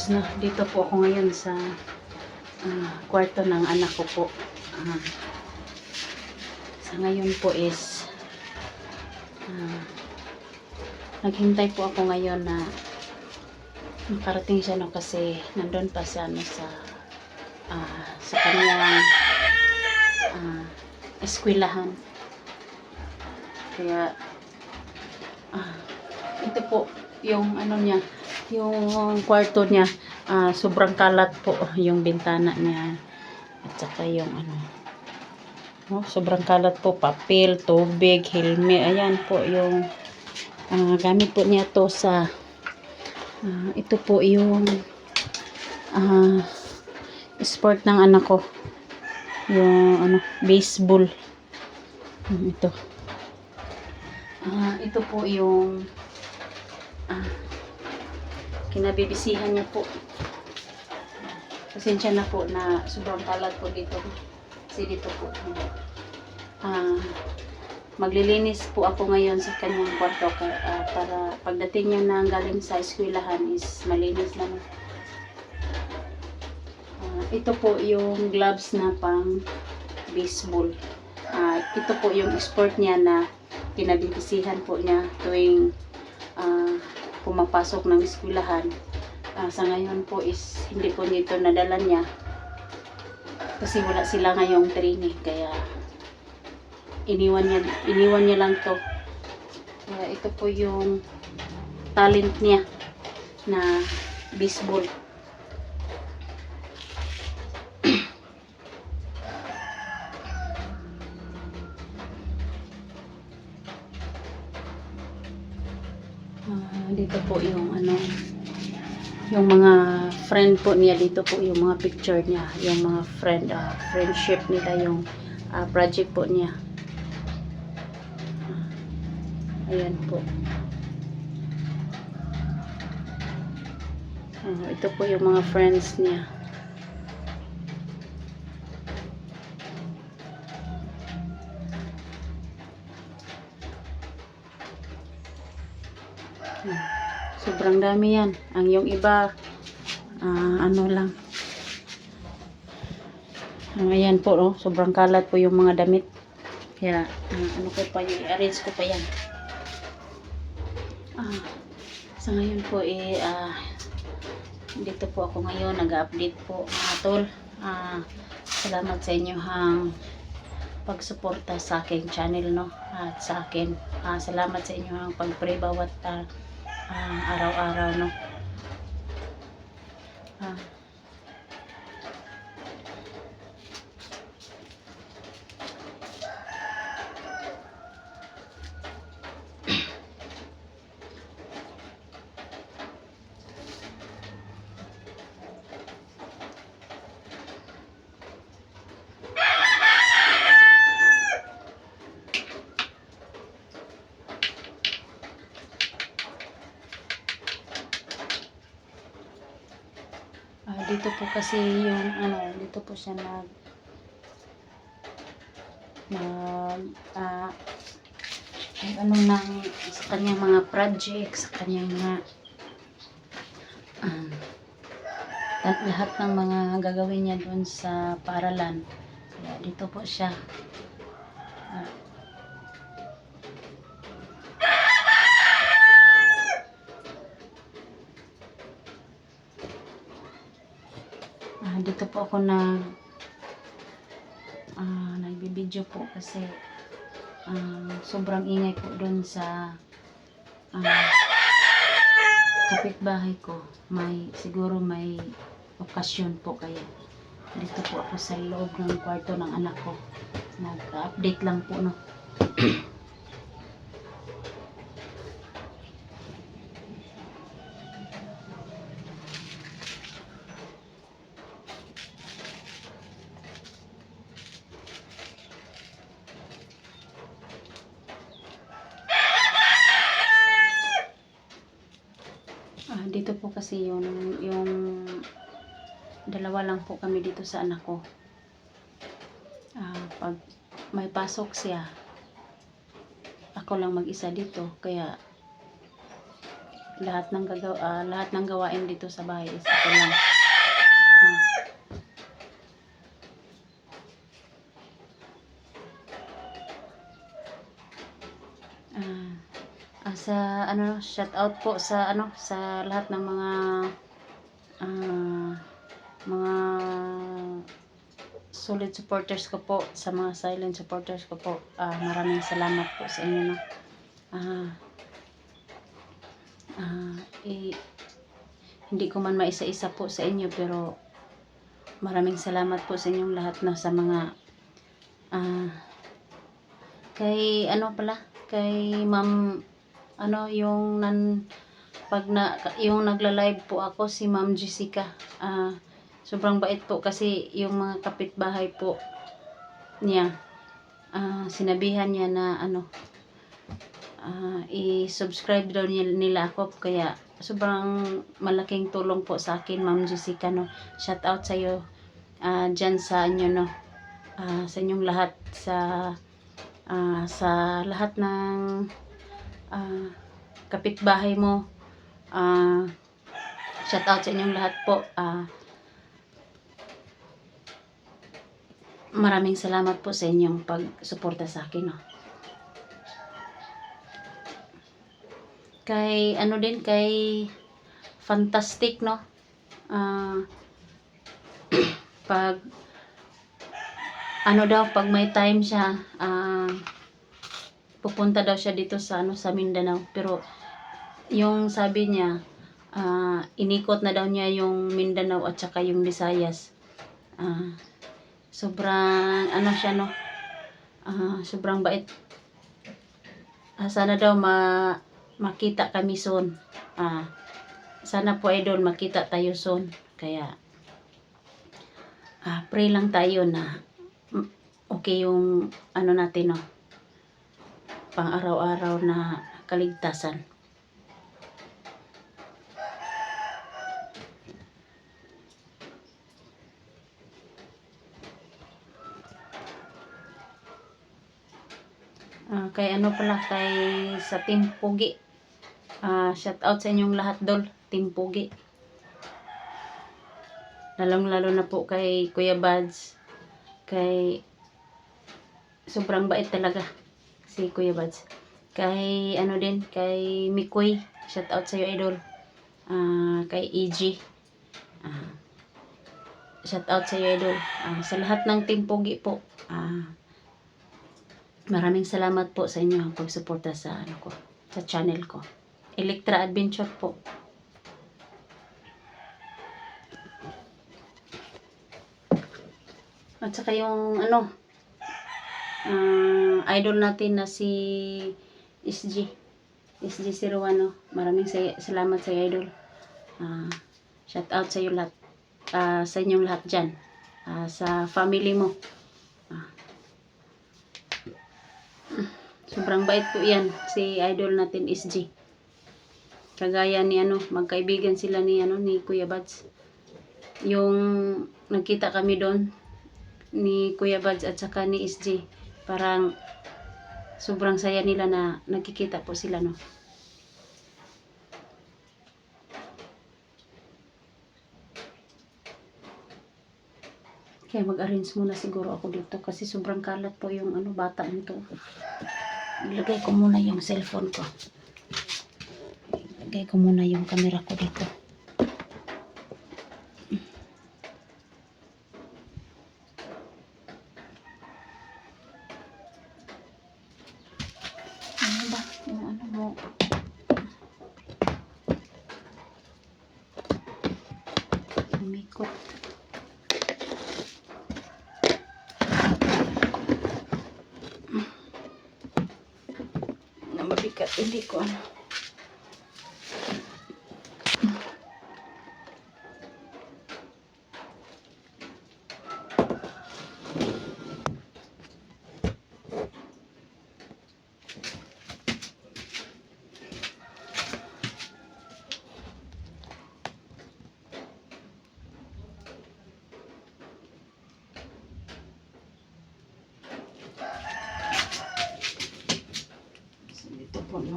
lods na. Dito po ako ngayon sa ah, kwarto ng anak ko po. Ah, sa ngayon po is ah, naghintay po ako ngayon na makarating siya no kasi nandun pa siya no sa ah, sa kanyang ah, eskwelahan. Kaya ah, ito po yung ano niya, yung kwarto niya, ah, sobrang kalat po yung bintana niya. At saka yung ano, oh, sobrang kalat po, papel, tubig, helmet, ayan po yung ah, gamit po niya to sa ah, ito po yung ah, sport ng anak ko. Yung ano, baseball. Ito. Ah, ito po yung ah, kinabibisihan niya po. Pasensya na po na sobrang kalat po dito. Kasi dito po. Ah, maglilinis po ako ngayon sa kanyang kwarto ah, para pagdating niya na galing sa eskwelahan is malinis na. Ah, ito po yung gloves na pang baseball. Ah, ito po yung sport niya na pinabibisihan po niya tuwing pumapasok ng eskwelahan. Ah, sa ngayon po is hindi po nito nadala niya. Kasi wala sila ngayong training kaya iniwan niya iniwan niya lang to. Kaya ito po yung talent niya na baseball dito po yung ano yung mga friend po niya dito po yung mga picture niya yung mga friend ah, friendship nila yung ah, project po niya. Ayan po. Ah, ito po yung mga friends niya Sobrang dami yan. Ang yung iba, ah, ano lang. Ah, ayan po, oh, sobrang kalat po yung mga damit. Kaya, ah, ano ko pa yung, arrange ko pa yan. Ah, sa ngayon po, eh, ah, dito po ako ngayon, nag-update po, mga tol. Ah, salamat sa inyo hang pagsuporta sa aking channel, no? At sa akin, ah, salamat sa inyo hang pag-pray bawat ah, ah, araw-araw, no? Ah. Ah, dito po kasi yung ano, dito po siya nag nag ah ay, anong nang sa kanyang mga project, sa kanyang mga um, lahat, lahat ng mga gagawin niya doon sa paaralan. Kaya dito po siya. Ah, Ah, dito po ako na ah, nagbibideo po kasi ah, sobrang ingay po doon sa ah, kapitbahay ko. May siguro may okasyon po kaya dito po ako sa loob ng kwarto ng anak ko. Nag-update lang po no. Ah, dito po kasi yung yung dalawa lang po kami dito sa anak ko. Ah, pag may pasok siya, ako lang mag-isa dito. Kaya lahat ng gagawa, ah, lahat ng gawain dito sa bahay is ako lang. Ah. Ah, ah, sa ano shout out po sa ano sa lahat ng mga ah, mga solid supporters ko po sa mga silent supporters ko po Ah, maraming salamat po sa inyo no ah ah, eh, hindi ko man maisa-isa po sa inyo pero maraming salamat po sa inyong lahat na sa mga ah kay ano pala kay ma'am ano yung nan pag na yung nagla-live po ako si Ma'am Jessica ah sobrang bait po kasi yung mga kapitbahay po niya. Ah sinabihan niya na ano ah i-subscribe daw nila ako. Kaya sobrang malaking tulong po sa akin Ma'am Jessica no. Shout out sa iyo ah diyan sa inyo no. Ah, sa inyong lahat sa ah, sa lahat ng ah, kapitbahay mo. Ah shout out sa inyong lahat po. Ah maraming salamat po sa inyong pagsuporta sa akin no? Kay ano din kay fantastic no? Ah pag ano daw pag may time siya ah pupunta daw siya dito sa ano sa Mindanao. Pero yung sabi niya ah inikot na daw niya yung Mindanao at saka yung Visayas. Ah sobrang ano siya no? Ah sobrang bait. Ah, sana daw ma makita kami soon. Ah sana po idol makita tayo soon. Kaya ah pray lang tayo na okay yung ano natin no? Pang araw-araw na kaligtasan Ah, kay ano pala kay sa Team Pugi. Ah, shout out sa inyong lahat dol, Team Pugi. Lalong lalo na po kay Kuya Bads. Kay sobrang bait talaga si Kuya Bads. Kay ano din, kay Mikoy. Shout out sa iyo idol. Ah, kay EG. Ah, shout out sa iyo idol. Ah, sa lahat ng Team Pugi po. Ah, Maraming salamat po sa inyo ang pagsuporta sa ano ko, sa channel ko. Electra Adventure po. At saka yung ano, ah, idol natin na si SG. SG01, no? Maraming say- salamat sa idol. Ah, shout out sa iyo lahat. Ah, sa inyong lahat dyan. Ah, sa family mo. Sobrang bait po yan, si idol natin SG. Kagaya ni ano, magkaibigan sila ni ano ni Kuya Bads. Yung nagkita kami doon ni Kuya Bads at saka ni SG. Parang sobrang saya nila na nagkikita po sila no. Kaya mag-arrange muna siguro ako dito kasi sobrang kalat po yung ano bata nito. Ilagay ko muna yung cellphone ko. Ilagay ko muna yung camera ko dito. Ano ba? Yung ano mo? Umikot. Na mabigat. Hindi ko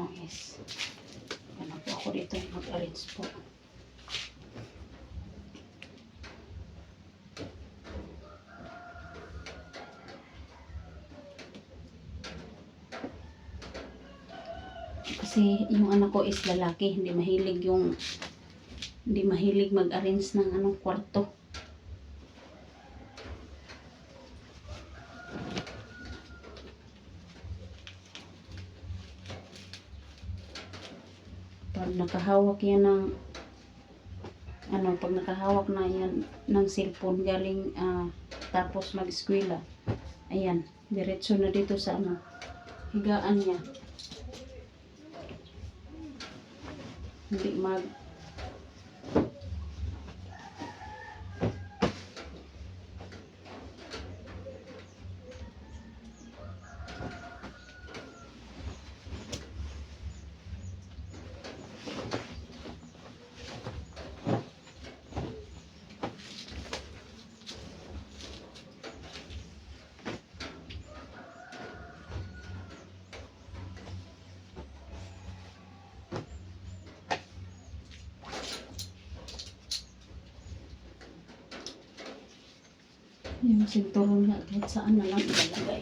ano. Is Ano po ako dito mag-arrange po. Kasi yung anak ko is lalaki, hindi mahilig yung hindi mahilig mag-arrange ng anong kwarto. Pag nakahawak yan ng ano, pag nakahawak na yan ng cellphone galing ah, tapos mag-eskwela, ayan, diretso na dito sa ano, higaan niya. Hindi mag yung sinturon nga kahit saan na lang ilalagay.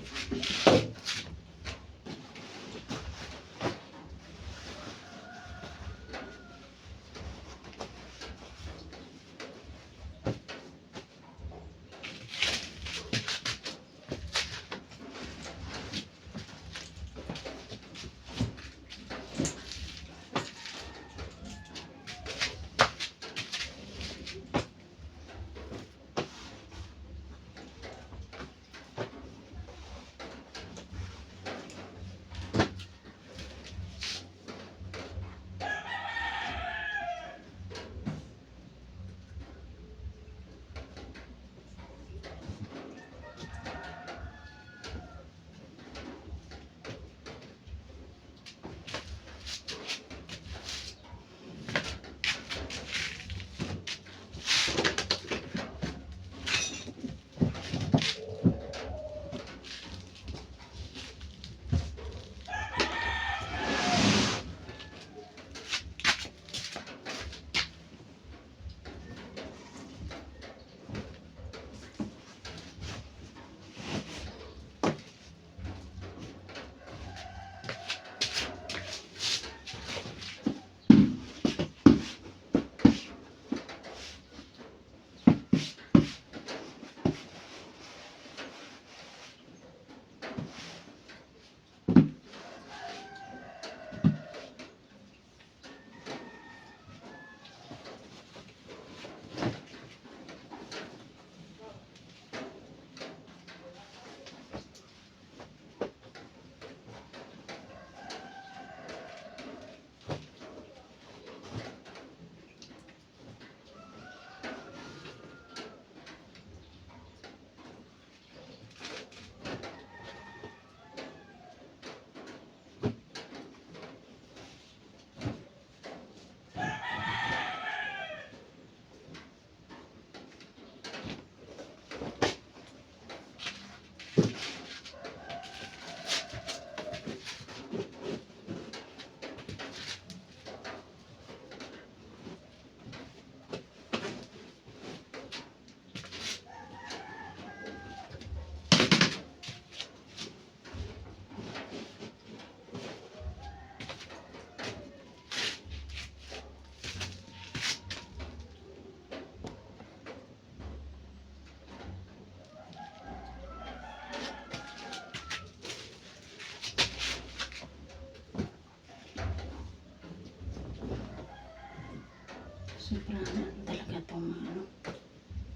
Sobrang talaga itong ano,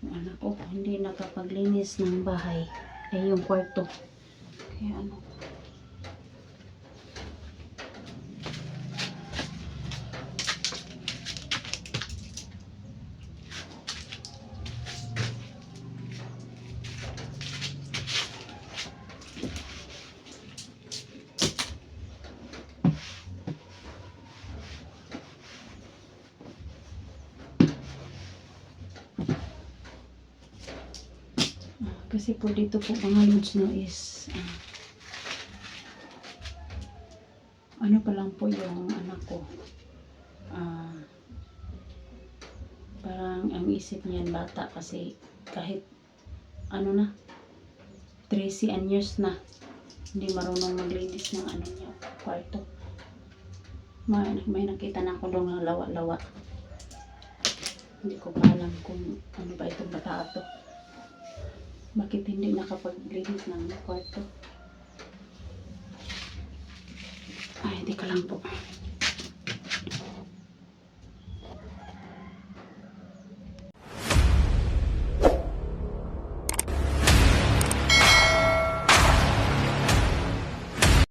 anak ko hindi nakapaglinis ng bahay ay yung kwarto. Kaya ano, kasi po dito po mga lods no is ah, ano pa lang po yung anak ko. Ah, parang ang isip niyan bata kasi kahit ano na 13 anyos na hindi marunong maglinis ng ano niya kwarto. May, may nakita na ako doon ng lawa-lawa. Hindi ko pa alam kung ano ba itong bata to bakit hindi nakapaglinis ng kwarto? Ay hindi ka lang po